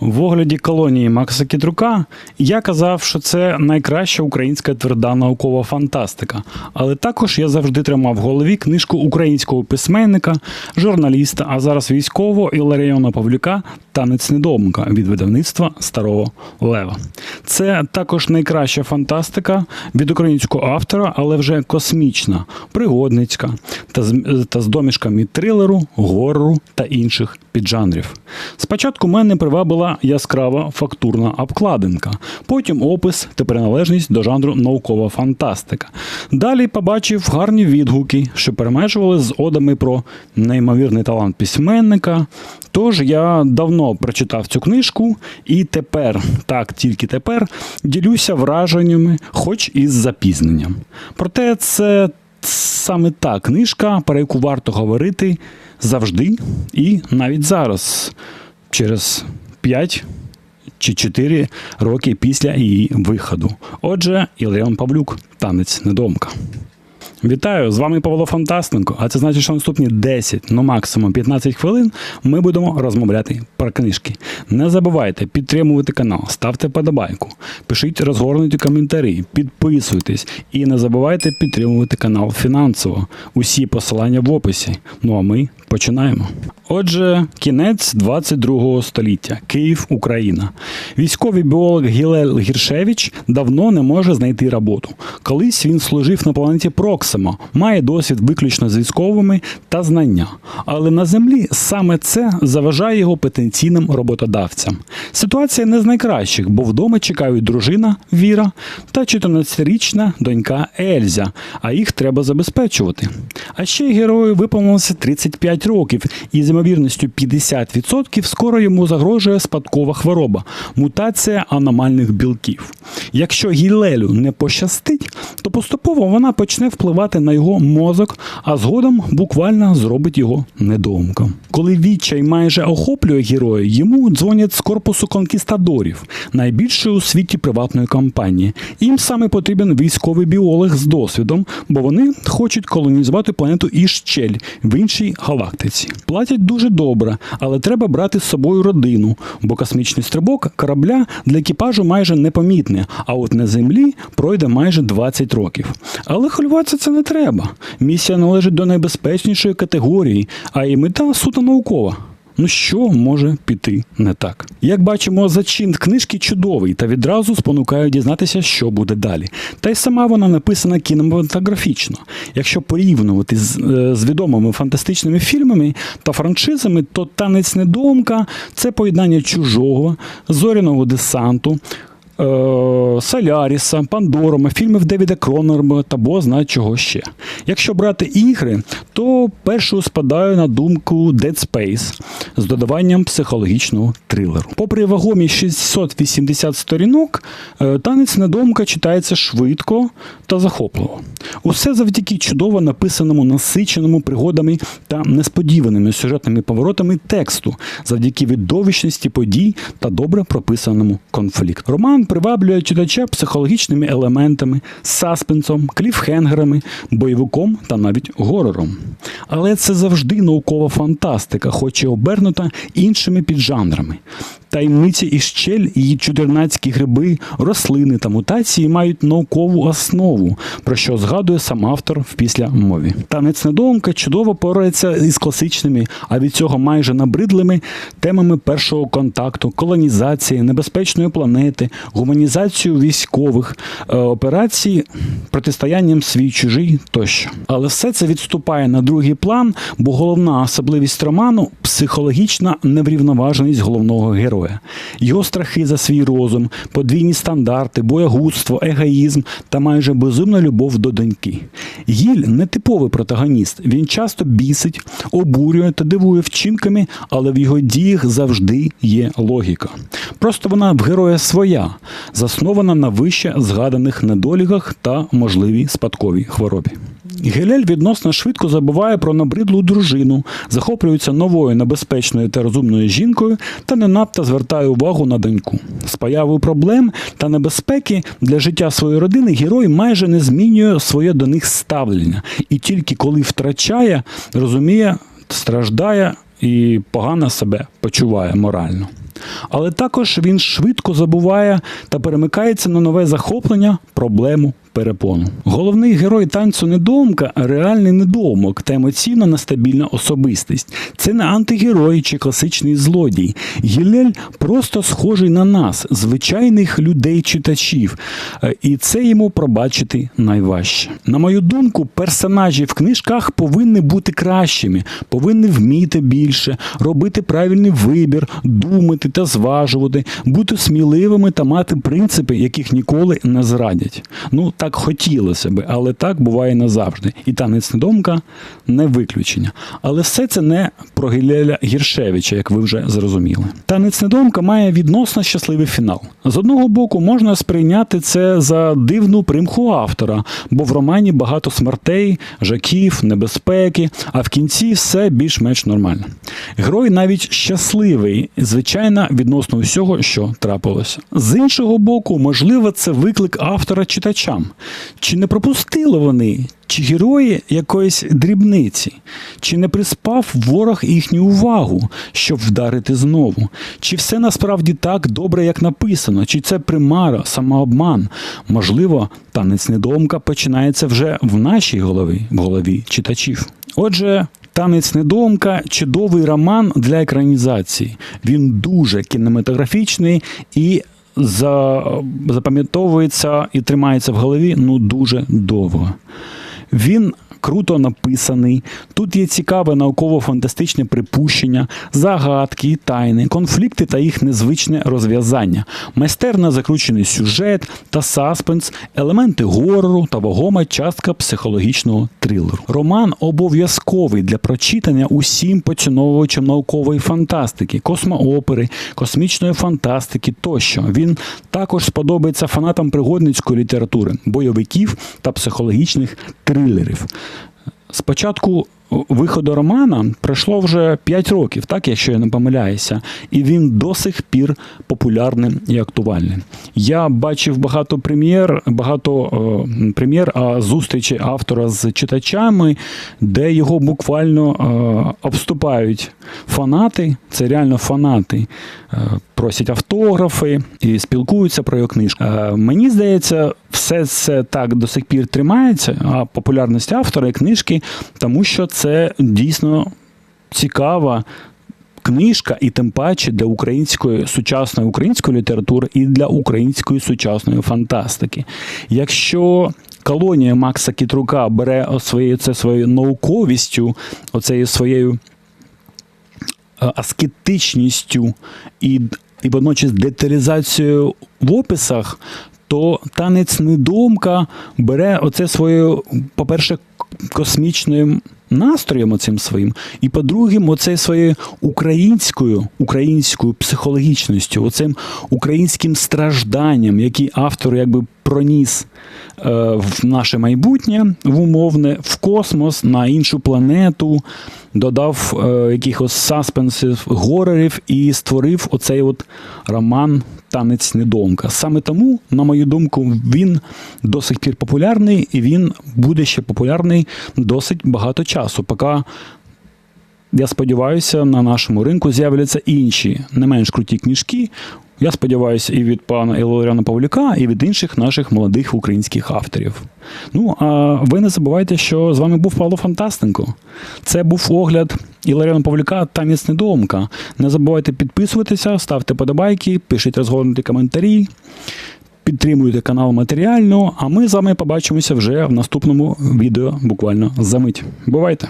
В огляді колонії Макса Кітрука я казав, що це найкраща українська тверда наукова фантастика. Але також я завжди тримав в голові книжку українського письменника, журналіста, а зараз військового Іларіона Павлюка Танець недомка від видавництва Старого Лева. Це також найкраща фантастика від українського автора, але вже космічна, пригодницька та з, та з домішками трилеру, горору та інших піджанрів. Спочатку мене привабила яскрава фактурна обкладинка, потім опис та приналежність до жанру наукова фантастика. Далі побачив гарні відгуки, що перемежували з одами про неймовірний талант письменника. Тож я давно прочитав цю книжку і тепер, так тільки тепер, ділюся враженнями, хоч і з запізненням. Проте це саме та книжка, про яку варто говорити завжди і навіть зараз, через 5 чи 4 роки після її виходу. Отже, Ілеон Павлюк, танець недомка. Вітаю! З вами Павло Фантастенко. А це значить, що наступні 10, ну максимум 15 хвилин ми будемо розмовляти про книжки. Не забувайте підтримувати канал, ставте подобайку, пишіть розгорнуті коментарі, підписуйтесь і не забувайте підтримувати канал фінансово. Усі посилання в описі. Ну а ми починаємо. Отже, кінець 22 століття. Київ, Україна. Військовий біолог Гілель Гіршевич давно не може знайти роботу. Колись він служив на планеті Проксима, має досвід виключно з військовими та знання. Але на землі саме це заважає його потенційним роботодавцям. Ситуація не з найкращих, бо вдома чекають дружина Віра та 14-річна донька Ельзя, а їх треба забезпечувати. А ще герою виповнилося 35 років, і з ймовірністю 50% скоро йому загрожує спадкова хвороба мутація аномальних білків. Якщо Гілелю не пощастить, то поступово вона почне впливати на його мозок, а згодом буквально зробить його недоумком. Коли відчай майже охоплює героя, йому дзвонять з корпусу конкістадорів, найбільшої у світі приватної компанії. Їм саме потрібен військовий біолог з досвідом, бо вони хочуть колонізувати планету Іщель в іншій галактиці. Платять дуже добре, але треба брати з собою родину, бо космічний стрибок корабля для екіпажу майже непомітний, а от на землі пройде майже 20 років. Але хвилюватися це не треба. Місія належить до найбезпечнішої категорії, а і мета суто наукова. Ну що може піти не так? Як бачимо, зачин книжки чудовий та відразу спонукає дізнатися, що буде далі. Та й сама вона написана кінематографічно. Якщо порівнювати з, е, з відомими фантастичними фільмами та франшизами, то танець недомка це поєднання чужого, зоряного десанту. Е, Соляріса, Пандорома, фільмів Девіда Кронерба та бо знає чого ще. Якщо брати ігри, то першою спадає на думку Dead Space з додаванням психологічного трилеру. Попри вагомі 680 сторінок, е, танець недомка читається швидко та захопливо. Усе завдяки чудово написаному, насиченому пригодами та несподіваними сюжетними поворотами тексту, завдяки видовищності подій та добре прописаному конфлікту. Роман приваблює читача психологічними елементами, саспенсом, кліфхенгерами, бойовиком та навіть горором. Але це завжди наукова фантастика, хоч і обернута іншими піджанрами. Таємниці і щель, її чудернацькі гриби, рослини та мутації мають наукову основу, про що згадує сам автор в післямові. Танець недоумка чудово порається із класичними, а від цього майже набридлими темами першого контакту, колонізації, небезпечної планети, гуманізацію військових, е, операції, протистоянням свій чужий тощо. Але все це відступає на другий план, бо головна особливість роману психологічна неврівноваженість головного героя. Його страхи за свій розум, подвійні стандарти, боягузтво, егоїзм та майже безумна любов до доньки. Гіль не типовий протагоніст. Він часто бісить, обурює та дивує вчинками, але в його діях завжди є логіка. Просто вона в героя своя, заснована на вище згаданих недоліках та можливій спадковій хворобі. Гелель відносно швидко забуває про набридлу дружину, захоплюється новою небезпечною та розумною жінкою та не надто звертає увагу на доньку. З появою проблем та небезпеки для життя своєї родини герой майже не змінює своє до них ставлення, і тільки коли втрачає, розуміє, страждає і погано себе почуває морально. Але також він швидко забуває та перемикається на нове захоплення, проблему, перепону. Головний герой танцю недоумка реальний недоумок та емоційно нестабільна особистість. Це не антигерой чи класичний злодій. Гілель просто схожий на нас, звичайних людей-читачів, Е, і це йому пробачити найважче. На мою думку, персонажі в книжках повинні бути кращими, повинні вміти більше, робити правильний вибір, думати та зважувати, бути сміливими та мати принципи, яких ніколи не зрадять. Ну так хотілося би, але так буває не завжди. І танець недомка не виключення. Але все це не про Гілеля Гіршевича, як ви вже зрозуміли. Танець недомка має відносно щасливий фінал. З одного боку, можна сприйняти це за дивну примху автора, бо в романі багато смертей, жаків, небезпеки, а в кінці все більш-менш нормально. Герой навіть щасливий, звичайно, відносно всього, що трапилося. З іншого боку, можливо, це виклик автора читачам. Чи не пропустили вони, чи герої якоїсь дрібниці, чи не приспав ворог їхню увагу, щоб вдарити знову? Чи все насправді так добре, як написано? Чи це примара, самообман? Можливо, танець недомка починається вже в нашій голові, в голові читачів. Отже. Танець недомка чудовий роман для екранізації. Він дуже кінематографічний і запам'ятовується і тримається в голові ну дуже довго. Він круто написаний. Тут є цікаве науково-фантастичне припущення, загадки тайни, конфлікти та їх незвичне розв'язання, майстерно закручений сюжет та саспенс, елементи горору та вагома частка психологічного трилеру. Роман обов'язковий для прочитання усім поціновувачам наукової фантастики, космоопери, космічної фантастики тощо. Він також сподобається фанатам пригодницької літератури, бойовиків та психологічних трилерів. Спочатку виходу романа пройшло вже 5 років, так, якщо я не помиляюся, і він до сих пір популярним і актуальним. Я бачив багато прем'єр, багато е, прем'єр, а зустрічі автора з читачами, де його буквально е, обступають фанати. Це реально фанати. Е, просять автографи і спілкуються про його книжку. Е, мені здається, все це так до сих пір тримається, а популярність автора і книжки, тому що це дійсно цікава. Книжка, і тим паче для української сучасної української літератури і для української сучасної фантастики. Якщо колонія Макса Кітрука бере своєю це своєю науковістю, оцею своєю е, аскетичністю і, і водночас деталізацією в описах, то танець недомка бере оце своєю, по-перше, космічним настроєм оцим своїм, і по-друге, оце своєю українською, українською психологічністю, оцим українським стражданням, які автор якби проніс е, в наше майбутнє, в умовне, в космос, на іншу планету, додав е, якихось саспенсів, горорів і створив оцей от роман Танець недомка. Саме тому, на мою думку, він до сих пір популярний і він буде ще популярний досить багато часу, поки. Я сподіваюся, на нашому ринку з'являться інші не менш круті книжки. Я сподіваюся, і від пана Іларіана Павлюка, і від інших наших молодих українських авторів. Ну а ви не забувайте, що з вами був Павло Фантастенко. Це був огляд Іларіана Павлюка Танець недоумка. Не забувайте підписуватися, ставте подобайки, пишіть розгорнуті коментарі. Підтримуйте канал матеріально, а ми з вами побачимося вже в наступному відео буквально за мить. Бувайте!